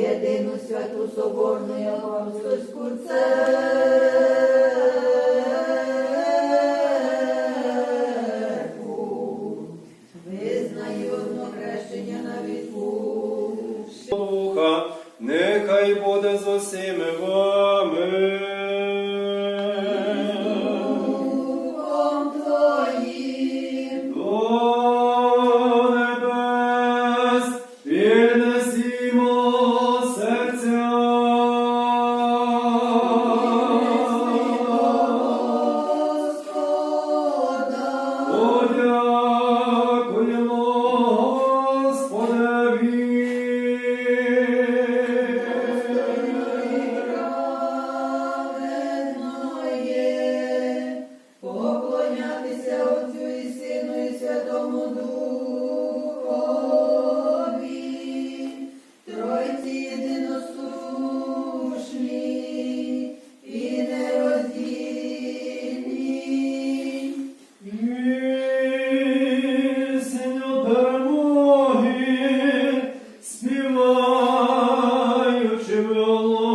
Єдину святу соборну я вам церкву. Визнаю хрещення на відпущення. Нехай буде з усіми вами. your Lord.